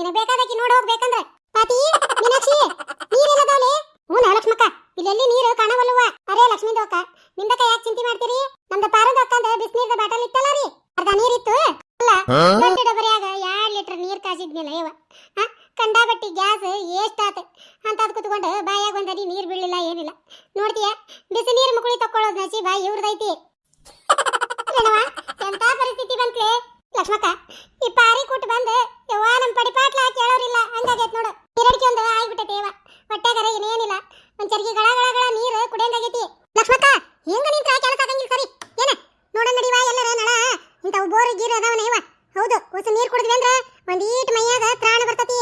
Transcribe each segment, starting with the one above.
ನಿನಗ್ ಬೇಕಾದಕ್ಕೆ ನೋಡಿ ಹೋಗ್ಬೇಕಂದ್ರೆ. ಪಾತಿ ಮೀನಾಕ್ಷಿ ನೀರೇನದಾವಲೆ ಹ್ಞೂ ಲಕ್ಷ್ಮಕ್ಕ. ಇಲ್ಲೆಲ್ಲಿ ನೀರು ಕಾಣವಲ್ಲವ ಅರೇ ಲಕ್ಷ್ಮೀ ದೋಕ ನಿಮ್ದಕ್ಕ ಯಾಕೆ ಚಿಂತೆ ಮಾಡ್ತೀರಿ? ನಮ್ದು ಪಾರದ ಅಕ್ಕಂದ ಬಿಸಿನೀರ್ದ ಬಾಟಲ್ ಇತ್ತಲ್ಲ ರೀ ಅರ್ಧ ನೀರಿತ್ತು. ಅಲ್ಲ ದೊಡ್ಡ ಡಬರಿಯಾಗ ಎರಡ್ ಲೀಟರ್ ನೀರ್ ಕಾಸಿದ್ನಿಲ್ಲ ಇವ ಹಾ? ಕಂಡಾಬಟ್ಟಿ ಗ್ಯಾಸ್ ಎಷ್ಟಾತ ಅಂತ ಕುತ್ಕೊಂಡು ಬಾಯಾಗ ಒಂದನಿ ನೀರ್ ಬೀಳಿಲ್ಲ ಏನಿಲ್ಲ. ನೋಡ್ತೀಯ? ಬಿಸಿ ನೀರು ಮುಕುಳಿ ತಕ್ಕೊಳ್ಳೋದು ನಸೀಬ ಇವ್ರದೈತಿ. ಎಂತ ಪರಿಸ್ಥಿತಿ ಬಂತ್ಲೆ? ಲಕ್ಷ್ಮಕ್ಕ, ಈ ಪಾರಿ ಕೂಟ್ ಬಂದು ಯವ್ವ ನಮ್ಮ ಪಡಿಪಾಟ್ಲ ಕೇಳೋರಿಲ್ಲ. ಹಂಗಾಗೈತೆ ನೋಡು. ನೀರಡಿಕೆ ಒಂದು ಆಗ್ಬಿಟ್ಟೈತೆ ಯವ್ವ ಹೊಟ್ಟೆಗರ ಏನೇನಿಲ್ಲ. ಒಂದ್ ಚರ್ಗಿ ಗಳ ಗಳ ಗಳ ನೀರು ಕುಡಿಯಂಗಾಗೈತಿ ಲಕ್ಷ್ಮಕ್ಕ, ಹೆಂಗ ನಿಂತ ಕೆಲಸ ಆಗಂಗಿಲ್ಲ ಸರಿ. ಏನ? ನೋಡ ನಡಿವ ಎಲ್ಲರ ನಳ. ಇಂಥವು ಬೋರ್ ಗೀರು ಅದಾವನ ಇವ. ಹೌದು, ಹೊಸ ನೀರ್ ಕುಡಿದ್ವಿ ಅಂದ್ರ ಒಂದ್ ಈಟ್ ಮೈಯಾಗ ತ್ರಾಣ ಬರ್ತತಿ.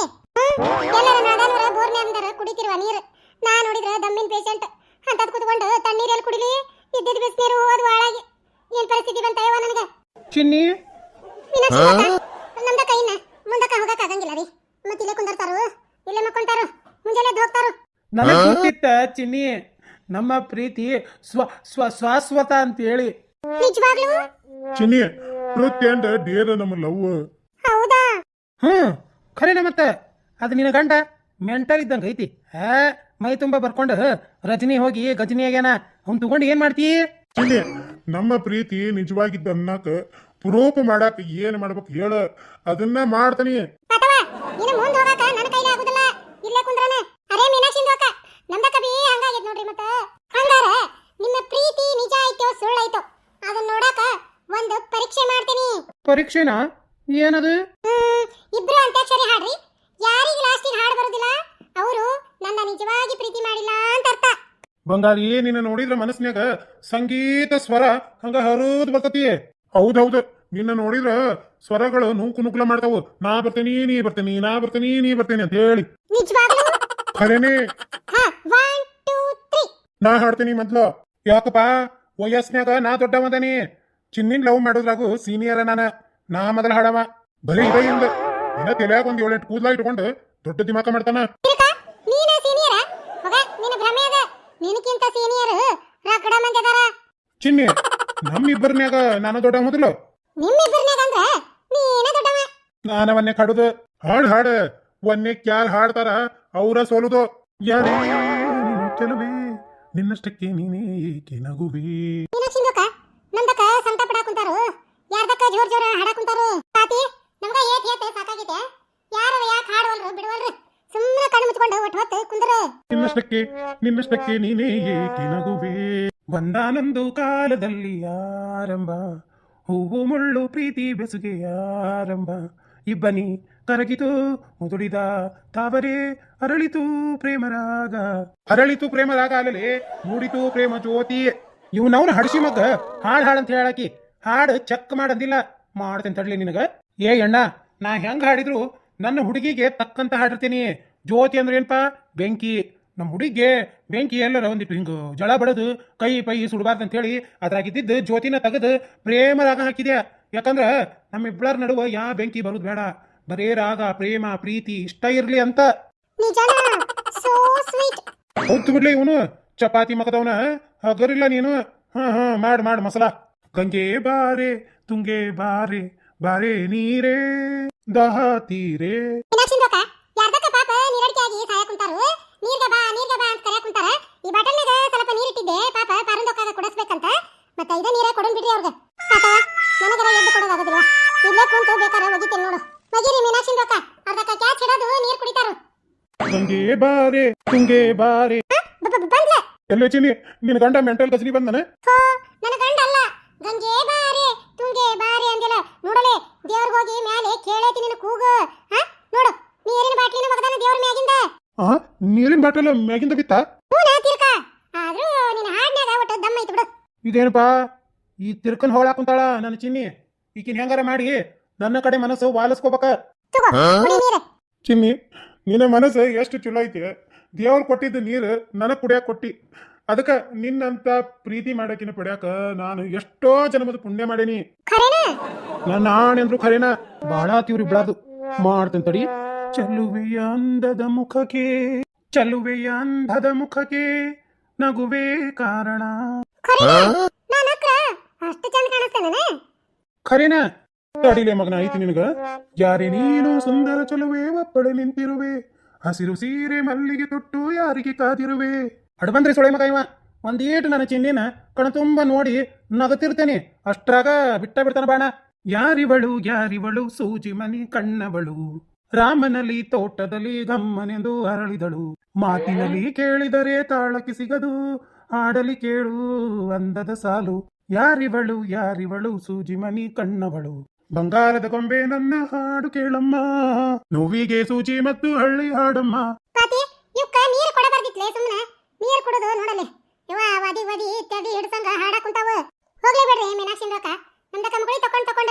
ಎಲ್ಲರ ನಡನೂರ ಬೋರ್ನೆ ಅಂದರ ಕುಡಿತಿರುವ ನೀರು. ನಾ ನೋಡಿದ್ರ ದಮ್ಮಿನ ಪೇಷಂಟ್ ಅಂತದ್ ಕುತ್ಕೊಂಡು ತಣ್ಣೀರಲ್ಲಿ ಕುಡಿಲಿ? ಇದ್ದಿದ್ ಬಿಸಿನೀರು ಹೋದ್ ಹಾಳಾಗಿ ಏನ್ ಪರಿಸ್ಥಿತಿ ಬಂತ ಯವ್ವ ನನಗ? ಚಿನ್ನಿ ಅಕ್ಕ, ನಮ್ದ ಕೈನ ಮುಂದಕ್ಕ ಹೋಗಕ್ ಆಗಂಗಿಲ್ಲ ರೀ. ಮತ್ತೆ ಇಲ್ಲೇ ಕುಂದರ್ತಾರು ಇಲ್ಲೇ ಮಕ್ಕೊಂತಾರು ಮುಂಜಾನೆ ಹೋಗ್ತಾರು. ನನಗೆ ಗೊತ್ತಿತ್ತ ಚಿನ್ನಿ ನಮ್ಮ ಪ್ರೀತಿ ಸ್ವ ಸ್ವ ಶಾಶ್ವತ ಅಂತ ಹೇಳಿ ನಿಜವಾಗ್ಲೂ? ಚಿನ್ನಿ ನೃತ್ಯ ಅಂಡ್ ಡೇರ್ ನಮ್ಮ ಲವ್. ಹೌದಾ? ಹ್ಞೂ ಖರೇನ ಮತ್ತೆ. ಅದು ನಿನ್ನ ಗಂಡ ಮೆಂಟಲ್ ಇದ್ದಂಗ ಐತಿ. ಹಾ ಮೈ ತುಂಬಾ ಬರ್ಕೊಂಡು ರಜನಿ ಹೋಗಿ ಗಜನಿ ಆಗ್ಯಾನ ಅವ್ನು ತಗೊಂಡು ಏನು ಮಾಡ್ತಿ? ಚಿನ್ನಿ ನಮ್ಮ ಪ್ರೀತಿ ನಿಜವಾಗಿದ್ದ ಅನ್ನಕ ಪ್ರೂಫ್ ಮಾಡಾಕ ಏನ್ ಮಾಡ್ಬೇಕು ಹೇಳ. ಅದನ್ನ ಮಾಡ್ತಾನಿ. ಪರೀಕ್ಷೆನಾ? ಏನದು? ಇಬ್ರು ಅಂತ್ಯಾಕ್ಷರಿ ಹಾಡ್ರಿ. ಯಾರಿಗೆ ಲಾಸ್ಟಿಗೆ ಹಾಡ್ ಬರೋದಿಲ್ಲ. ಅವರು ನನ್ನ ನಿಜವಾಗಿ ಪ್ರೀತಿ ಮಾಡಿಲ್ಲ ಅಂತ ಅರ್ಥ. ಬಂಗಾರಿ ನಿನ್ನ ನೋಡಿದ್ರ ಮನಸ್ನ್ಯಾಗ ಸಂಗೀತ ಸ್ವರ ಹಂಗ ಹರೂದ್ ಬರ್ತತಿ ಹೌದೌದು ನಿನ್ನ ನೋಡಿದ್ರ ಸ್ವರಗಳು ನೂಕು ನುಗ್ಲ ಮಾಡ್ತಾವು. ನಾ ಬರ್ತೇನಿ ನೀ ಬರ್ತೇನಿ ನಾ ಬರ್ತೇನಿ ನೀ ಬರ್ತೇನಿ ಅಂತ ಹೇಳಿ. ನಿಜವಾಗ್ಲೂ? ಖರೇನೆ? ಹಾ ಒನ್ ಟೂ ತ್ರೀ ನಾ ಹಾಡ್ತೀನಿ ಮೊದ್ಲು. ಯಾಕಪ್ಪ? ವಯಸ್ನ್ಯಾಗ ನಾ ದೊಡ್ಡವದನಿ ಚಿನ್ನಿನ್ ಲವ್ ಮಾಡೋದ್ರಾಗು ಸೀನಿಯರ್ ನಾನ. ನಾ ಮೊದಲ ಹಾಡವ. ಬರೀ ಇದೆ ಇಲ್ಲ ಇನ್ನ ತಲೆಯಾಗ ಒಂದ್ ಏಳೆಂಟು ಕೂದಲ ಇಟ್ಕೊಂಡು ದೊಡ್ಡ ದಿಮಾಕ ಮಾಡ್ತಾನ. ನೀನ ಸೀನಿಯರ ಮಗ ನಿನ್ನ ಭ್ರಮೆ ಅದ. ನಿನಕ್ಕಿಂತ ಸೀನಿಯರ್ ರಗಡ ಮಂದಿ ಅದಾರ. ಚಿನ್ನಿ ನಮ್ಮಿಬ್ಬರನ್ಯಾಗ ನಾನು ದೊಡ್ಡ ಮೊದಲು. ನಿಮ್ಮಿಬ್ಬರನ್ಯಾಗ ಅಂದ್ರ ನೀನ ದೊಡ್ಡವ. ನಾನ ಒನ್ನೆ ಕಡುದು. ಹಾಡ್ ಹಾಡ. ಒನ್ನೆ ಕ್ಯಾಲ್ ಹಾಡ್ತಾರ ಅವರ ಸೋಲುದು. ಯಾರೇ ನಿನ್ನಷ್ಟಕ್ಕೆ ನೀನೇ ಏಕೆ ನಗುವೆ? ಮೀನಾಕ್ಷಿ ಯಾರ್ದಕ್ಕ ಜೋರ್ ಜೋರ ತಾತಿ ನಮ್ಗ ಯಾರು ಯಾಕೆ ಹಾಡವಲ್ರು ಬಿಡವಲ್ರು? ಸುಮ್ಮನೆ ಕಣ್ಣು ಮುಚ್ಕೊಂಡು ಒಟ್ಟು ಹೊತ್ತು ಕುಂದ್ರು. ನಿನ್ನಷ್ಟಕ್ಕೆ ನಿನ್ನಷ್ಟಕ್ಕೆ ನೀನೇ ಏಕೆ ನಗುವೆ? ಒಂದಾನೊಂದು ಕಾಲದಲ್ಲಿ ಆರಂಭ. ಹೂವು ಮುಳ್ಳು ಪ್ರೀತಿ ಬೆಸುಗೆಯ ಆರಂಭ. ಇಬ್ಬನಿ ಕರಗಿತು, ಮುದುಡಿದ ತಾವರೆ ಅರಳಿತು ಪ್ರೇಮರಾಗ. ಅರಳಿತು ಪ್ರೇಮರಾಗ ಅಲ್ಲಲೇ ಮೂಡಿತು ಪ್ರೇಮ ಜ್ಯೋತಿ. ಇವ್ನವ್ನ ಹಡಸಿ ಮಗ ಹಾಡ್ ಹಾಡ್ ಅಂತ ಹೇಳಾಕಿ, ಹಾಡ್ ಚೆಕ್ ಮಾಡಂದಿಲ್ಲ. ಮಾಡ್ತೇನೆ ತಡ್ಲಿ ನಿನಗ. ಏ ಅಣ್ಣ, ನಾ ಹೆಂಗ್ ಹಾಡಿದ್ರು ನನ್ನ ಹುಡುಗಿಗೆ ತಕ್ಕಂತ ಹಾಡಿರ್ತೀನಿ. ಜ್ಯೋತಿ ಅಂದ್ರೆ ಏನಪ್ಪ ಬೆಂಕಿ. ನಮ್ಮ ಹುಡುಗಿಗೆ ಬೆಂಕಿ ಎಲ್ಲರ ಒಂದಿಟ್ಟು ಹಿಂಗ ಜಳ ಬಡದು ಕೈ ಪೈ ಸುಡಬಾರ್ದು ಅಂತ ಹೇಳಿ ಅದ್ರಾಗಿದ್ದಿದ್ದು ಜ್ಯೋತಿನ ತೆಗೆದು ಪ್ರೇಮ ರಾಗ ಹಾಕಿದ್ಯಾ? ಯಾಕಂದ್ರ ನಮ್ಮಿಬ್ಬರ ನಡುವ ಯಾ ಬೆಂಕಿ ಬರೋದು ಬೇಡ. ಬರೇ ರಾಗ ಪ್ರೇಮ ಪ್ರೀತಿ ಇಷ್ಟ ಇರ್ಲಿ ಅಂತ. ಹೊತ್ತು ಬಿಡ್ಲಿ ಇವನು. ಚಪಾತಿ ಮಗದವನ. ಹಗರಿಲ್ಲ ನೀನು. ಹಾ ಹಾ ಮಾಡ್ ಮಾಡ್ ಮಸಾಲ. ಗಂಗೆ ಬಾರೆ ತುಂಗೆ ಬಾರೆ ಬಾರೆ ನೀರೇ ದಹ ತೀರೆ. ನೀರ್ಗ ಬಾ ನೀರ್ಗ ಬಾ ಅಂತ ಕರೆಯಕ್ ಕುಂತಾರ. ಈ ಬಾಟಲ್ನಾಗ ಸ್ವಲ್ಪ ನೀರಿಟ್ಟಿದ್ದೆ ಪಾಪ ಪಾರಂದೊಕ್ಕಾಗ ಕೊಡಿಸ್ಬೇಕಂತ. ಮತ್ತೆ ಇದೇ ನೀರೇ ಕೊಡೋಣ ಬಿಡ್ರಿ ಅವ್ರಿಗೆ. ಪಾಪ ನನಗರ ಎದ್ದು ಕೊಡೋದಾಗೋದಿಲ್ವಾ ಇಲ್ಲೇ ಕುಂತು ಬೇಕಾರ ಒಗಿತೀನಿ ನೋಡು. ಮಗಿರಿ ಮೀನಾಕ್ಷಿ ರೊಕ್ಕ. ಅರ್ಧಕ್ಕ ಕ್ಯಾಚ್ ಹಿಡೋದು ನೀರ್ ಕುಡಿತಾರು. ತುಂಗೇ ಬಾರೆ ತುಂಗೇ ಬಾರೆ. ಬಂದ್ಲೆ. ಎಲ್ಲ ಚಿನಿ ನಿನ್ನ ಗಂಡ ಮೆಂಟಲ್ ಗಜನಿ ಬಂದನ ಹೋ ನನ್ನ ಗಂಡ ಅಲ್ಲ ಗಂಗೆ ಬಾರೆ ತುಂಗೆ ಬಾರೆ ಅಂದಿಲ್ಲ ನೋಡಲೆ ದೇವ್ರಿಗೆ ಹೋಗಿ ಮ್ಯಾಲೆ ಕೇಳೈತಿ ನಿನ್ನ ಕೂಗು ಹಾ ನೋಡು ನೀರಿನ ಬಾಟ್ಲಿನ ಮಗದಾನ ದೇವ್ರ ಮ್ಯಾಗಿಂದ ಆ ನೀರಿನ ಬಾಟಲ್ ಮ್ಯಾಗಿಂದ ಬಿತ್ತ? ಹೂನ ತಿರ್ಕ ಆದ್ರೂ ನಿನ್ನ ಹಾಡ್ನ್ಯಾಗ ಒಟ್ಟು ದಮ್ಮ ಐತಿ ಬಿಡು. ಇದೇನಪ್ಪ? ಈ ತಿರ್ಕನ್ ಹೋಳಾಕುಂತಾಳ ನನ್ನ ಚಿನ್ನಿ. ಈಕಿನ ಹೆಂಗಾರ ಮಾಡಿ ನನ್ನ ಕಡೆ ಮನಸ್ಸು ವಾಲಿಸ್ಕೋಬೇಕ. ಚಿಮ್ಮಿ ಕುಡಿ ನೀರು. ಚಿನ್ನಿ ನಿನ್ನ ಮನಸ್ಸು ಎಷ್ಟು ಚಲೋ ಐತಿ? ದೇವ್ರು ಕೊಟ್ಟಿದ್ದ ನೀರು ನನ್ನ ಕುಡಿಯಾಕ ಕೊಟ್ಟಿ. ಅದಕ್ಕ ನಿನ್ನಂತ ಪ್ರೀತಿ ಮಾಡಕಿನ ಪಡ್ಯಾಕ ನಾನು ಎಷ್ಟೋ ಜನ್ಮದ ಪುಣ್ಯ ಮಾಡೇನಿ. ನನ್ನ ಆಣೆಂದ್ರು ಖರೇನ? ಬಹಳ ತೀವ್ರ ಬಿಡಾದು ಮಾಡ್ತೇನೆ ತಡಿ. ಚೆಲ್ಲುವೆಯ ಅಂದದ ಮುಖಕ್ಕೆ. ಚೆಲ್ಲುವೆಯ ಅಂಧದ ಮುಖಕ್ಕೆ ನಗುವೆ ಕಾರಣ. ಅಷ್ಟು ಚಂದ ಕಾಣಿಸ್ತೇನೆ ಖರೇನ ತಡಿಲೆ ಮಗನ ಐತಿ ನಿನಗ? ಯಾರೇ ನೀನು ಸುಂದರ ಚಲುವೆ ಒಪ್ಪಡೆ ನಿಂತಿರುವೆ ಹಸಿರು ಸೀರೆ ಮಲ್ಲಿಗೆ ತೊಟ್ಟು ಯಾರಿಗೆ ಕಾದಿರುವೆ? ಅಡ್ ಬಂದ್ರಿ ಸೊಳೆ ಮಗ ಇವ ಒಂದೇಟು ನನ್ನ ಚಿನ್ನಿನ ಕಣ ತುಂಬ ನೋಡಿ ನಗತಿರ್ತೇನೆ ಅಷ್ಟ್ರಾಗ ಬಿಟ್ಟ ಬಿಡ್ತಾನ ಬಾಣ. ಯಾರಿವಳು ಯಾರಿವಳು ಸೂಜಿ ಮನಿ ಕಣ್ಣವಳು. ರಾಮನಲ್ಲಿ ತೋಟದಲ್ಲಿ ಗಮ್ಮನೆಂದು ಅರಳಿದಳು. ಮಾತಿನಲ್ಲಿ ಕೇಳಿದರೆ ತಾಳಕ್ಕೆ ಸಿಗದು ಆಡಲಿ ಕೇಳು, ಅಂದದ ಸಾಲು. ಯಾರಿವಳು ಯಾರಿವಳು ಸೂಜಿ ಮನಿ ಕಣ್ಣವಳು. ಬಂಗಾರದ ಕೊಂಬೆ ನನ್ನ ಹಾಡು ಕೇಳಮ್ಮ. ನೋವಿಗೆ ಸೂಜಿ ಮತ್ತು ಹಳ್ಳಿ ಹಾಡಮ್ಮ. ನೀರ್ ಕುಡಿದು ನೋಡಲೆ. ಯವ್ವ, ವದಿ ವದಿ ತೆಗಿ ಹಿಡ್ಸಂಗ ಹಾಡಕ್ ಕುಂತಾವ. ಹೋಗ್ಲಿ ಬಿಡ್ರಿ ಮೀನಾಕ್ಷಿ ರೊಕ್ಕ. ನಮ್ದ ಕಮ್ಕಳಿ ತಕೊಂಡ್, ತಕೊಂಡ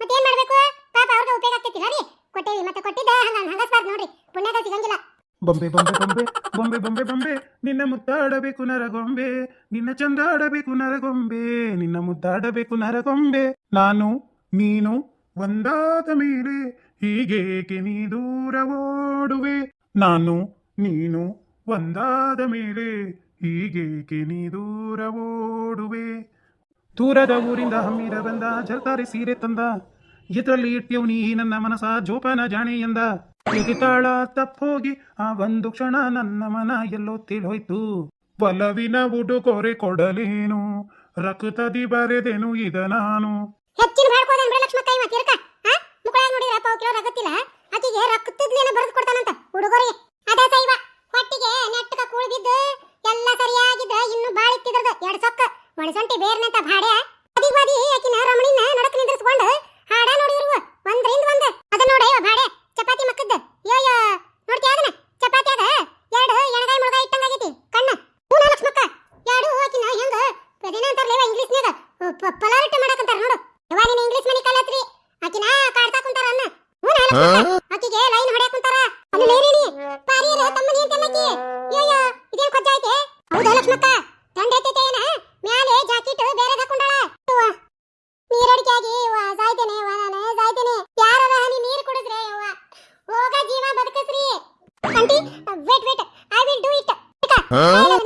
ಮತ್ತೇನ್ ಮಾಡ್ಬೇಕು ಪಾಪ ಅವ್ರಿಗೆ ಉಪಯೋಗ ಆಗ್ತೈತಿಲ್ಲ ರೀ ಕೊಟ್ಟೇವಿ ಮತ್ತೆ ಕೊಟ್ಟಿದ್ದ ಹಂಗ ಹಂಗಸ್ಬಾರ್ದು ನೋಡ್ರಿ ಪುಣ್ಯಗ ಸಿಗಂಗಿಲ್ಲ ಬೊಂಬೆ ಬೊಂಬೆ ಬೊಂಬೆ ಬೊಂಬೆ ಬೊಂಬೆ ಬೊಂಬೆ. ನಿನ್ನ ಮುದ್ದಾಡಬೇಕು ನರಗೊಂಬೆ. ನಿನ್ನ ಚಂದಾಡಬೇಕು ನರಗೊಂಬೆ. ನಿನ್ನ ಮುದ್ದಾಡಬೇಕು ನರಗೊಂಬೆ. ನಾನು, ನೀನು ಒಂದಾದ ಮೇಲೆ ಹೀಗೇಕೆ ನೀ ದೂರ ಓಡುವೆ? ನಾನು, ನೀನು ಒಂದಾದ ಮೇಲೆ ಹೀಗೇಕೆ ನೀ ದೂರ ಓಡುವೆ? ದೂರದ ಊರಿಂದ ಹಮ್ಮಿರ ಬಂದ ಜರ್ತಾರೆ ಸೀರೆ ತಂದ. ಇದರಲ್ಲಿ ಇಟ್ಟಿಯವು ನೀ ನನ್ನ ಮನಸ, ಜೋಪಾನ ಜಾಣೆ ಎಂದ. ತಾಳ ತಪ್ಪೋಗಿ ಆ ಒಂದು ಕ್ಷಣ ನನ್ನ ಮನ ಎಲ್ಲೋ ತಿಳೋಯ್ತು. ಒಲವಿನ ಉಡುಗೊರೆ ಕೊಡಲೇನು? ರಕ್ತದಿ ಬರೆದೇನು ಇದ ನಾನು? ಹೆಚ್ಚಿನ ಮುಕ್ಕಳಾಗ ನೋಡಿದ್ರೆ ಹೊಟ್ಟಿಗೆ ನೆಟ್ಟಕ ಎಲ್ಲ ಸರಿಯಾಗಿದ್ದ, ಇನ್ನು ಬಾಳ ಇತ್ತಿದ್ರದ ಎರಡ್ ಸೊಕ್ಕ. ಬೇರ್ನಂತ ಭಾಡ್ಯ ಬದಿ ಬದಿ ಆಕಿನ ರಮಣಿನ ನಡಕ್ ನಿಂದ್ರಿಸ್ಕೊಂಡು ಹಾಡ ನೋಡಿದ್ರು ಒಂದ್ರಿಂದ ಒಂದ್ ಅದ ನೋಡ ಇವ ಭಾಡ್ಯ ಚಪಾತಿ ಮಕ್ಕದ್ದ ಯೋ ಯೋ ನೋಡ್ತೀಯ ಅದನ್ನ ಚಪಾತಿಯಾಗ ಎರಡು ಎಣಗಾಯಿ ಮುಳಗಾಯಿ ಇಟ್ಟಂಗಾಗೈತಿ ಕಣ್ಣ ಹೂನ ಲಕ್ಷ್ಮಕ್ಕ ಎರಡು ಆಕಿನ ಹೆಂಗ ಅದೇನ ಅಂತಾರಲ್ಲ ಇಂಗ್ಲಿಷ್ನ್ಯಾಗ ಪಲಾರಿಟ ಮಾಡಕಂತಾರ ನೋಡು. ಯವ್ವ ನೀನು ಇಂಗ್ಲಿಷ್ ಮನಿ ಕಲತ್ರಿ ಆಕಿನ ಕಾಡ್ತಾ ಕುಂತಾರ ಅನ್ನ. ಹೂನ ನಾನು ಆಕಿಗೆ ಲೈನ್ ಹೊಡ್ಯಾಕ ಕುಂತಾರ. ಅಲ್ಲಿ ತಮ್ಮ ಪಾರಿಯರ ತಮ್ಮನಿ ಅಂತಲ್ಲಕಿ ಅಯ್ಯೋ ಇದೇನ್ ಕೊಜ್ಜ ಐತೆ ಹೌದಾ ಲಕ್ಷ್ಮಕ್ಕ? ತಂದೆ ಐತೈತೆ ಏನ? ಮ್ಯಾಲೆ ಜಾಕೆಟ್ ಬೇರೆ ಹಾಕೊಂಡಾಳ. ಅವ್ವ, ನೀರಡಿಕೆ ಆಗಿ ಅವ್ವ, ಸಾಯ್ತೇನೆ ಅವ್ವ, ನಾನು ಸಾಯ್ತೇನೆ. ಯಾರಾರ ಹನಿ ನೀರು ಕುಡಿದ್ರೆ ಯವ್ವ. ಹೋಗ ಜೀವ ಬದುಕಸ್ರಿ. Aunty wait wait I will do it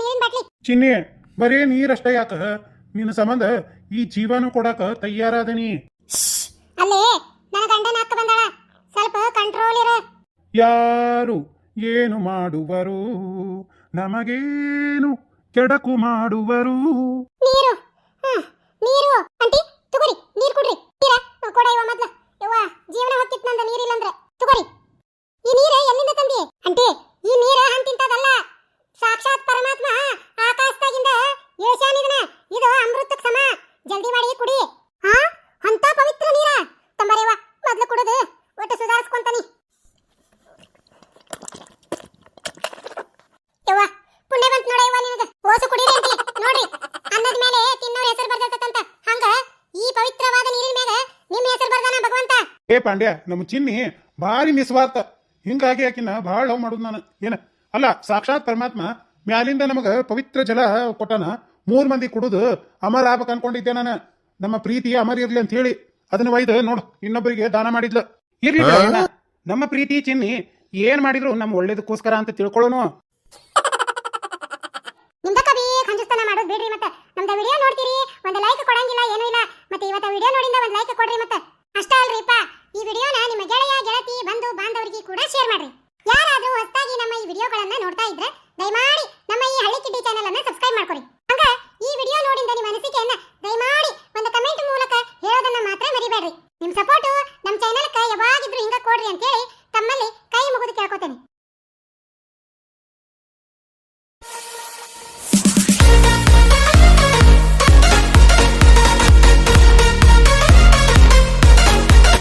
ನೀರಿನ ಬಾಟ್ಲಿ. ಚಿನ್ನಿ ಬರೀ ನೀರಷ್ಟೇ ಯಾಕ? ನಿನ್ನ ಸಂಬಂಧ ಈ ಜೀವನು ಕೊಡಕ ತಯಾರಾದನಿ. ಅಲ್ಲೇ ನನ್ನ ಗಂಡನ ಅಕ್ಕ ಬಂದಾಳ. ಸ್ವಲ್ಪ ಕಂಟ್ರೋಲ್ ಇರ. ಯಾರು ಏನು ಮಾಡುವರು? ನಮಗೇನು ಕೆಡಕು ಮಾಡುವರು? ನೀರು. ಹಾ ನೀರು. ಅಂಟಿ ತಗೋರಿ ನೀರ್ ಕುಡ್ರಿ. ನೀರ ಕೊಡ ಇವ ಮೊದ್ಲ. ಯವ್ವ ಜೀವನ ನಂದ ನೀರಿಲ್ಲಂದ್ರೆ ತಗೋರಿ ಈ ನೀರ ಎಲ್ಲಿಂದ ತಂದಿ ಆಂಟಿ ಈ ನೀರ ಹಂತಿಂತದಲ್ಲ ಸಾಕ್ಷಾತ್ ಪರಮಾತ್ಮ ಆಕಾಶದಾಗಿಂದ ಇಳಿಸ್ಯಾನಿದನ ಇದು ಅಮೃತಕ್ ಸಮ ಜಲ್ದಿ ಮಾಡಿ ಕುಡಿ ಹಾ ಅಂತ ಪವಿತ್ರ ನೀರ ತಂಬರೇವ ಮೊದ್ಲು ಕುಡಿದು ಒಟ್ಟು ಸುಧಾರಿಸ್ಕೊಂತಾನಿ ಯವ್ವ ಪುಣ್ಯ ಬಂತ್ ನೋಡ ಯವ್ವ ನಿನಗ ಓಸು ಕುಡೀರಿ ಅಂತಿ ನೋಡ್ರಿ ಅನ್ನದ ಮೇಲೆ ತಿನ್ನೋರ್ ಹೆಸರು ಬರ್ದತಂತ ಹಂಗ ಈ ಪವಿತ್ರವಾದ ನೀರಿನ ಮೇಲೆ ನಿಮ್ಮ ಹೆಸರು ಬರ್ದಾನ ಭಗವಂತ ಏ ಪಾಂಡ್ಯ, ನಮ್ಮ ಚಿನ್ನಿ ಭಾರಿ ನಿಸ್ವಾರ್ಥ. ಹಿಂಗಾಗಿ ಆಕಿನ ಭಾಳ ಲವ್ ಮಾಡುದು ನಾನು. ಏನ? ಅಲ್ಲ, ಸಾಕ್ಷಾತ್ ಪರಮಾತ್ಮ ಮ್ಯಾಲಿಂದ ನಮಗ ಪವಿತ್ರ ಜಲ ಕೊಟ್ಟನ. ಮೂರ್ ಮಂದಿ ಕುಡುದು ಅಮರ ಆಗ್ಬೇಕು ಅನ್ಕೊಂಡಿದ್ದೆ ನಾನು. ನಮ್ಮ ಪ್ರೀತಿ ಅಮರ ಇರ್ಲಿ ಅಂತ ಹೇಳಿ ಅದನ್ನ ಒಯ್ದು ನೋಡು, ಇನ್ನೊಬ್ಬರಿಗೆ ದಾನ ಮಾಡಿದ್ಲು. ಇರ್ಲಿ ನಮ್ಮ ಪ್ರೀತಿ ಚಿನ್ನಿ ಏನ್ ಮಾಡಿದ್ರು ನಮ್ಮ ಒಳ್ಳೇದಕ್ಕೋಸ್ಕರ ಅಂತ ತಿಳ್ಕೊಳ್ಳೋನು. ನೋಡ್ತೀರಿ. ಒಂದು ಲೈಕ್ ಕೊಡಂಗಿಲ್ಲ, ಏನೂ ಇಲ್ಲ. ಮತ್ತೆ ಇವತ್ತ ವಿಡಿಯೋ ನೋಡಿಂದ ಒಂದು ಲೈಕ್ ಕೊಡ್ರಿ ಮತ್ತೆ.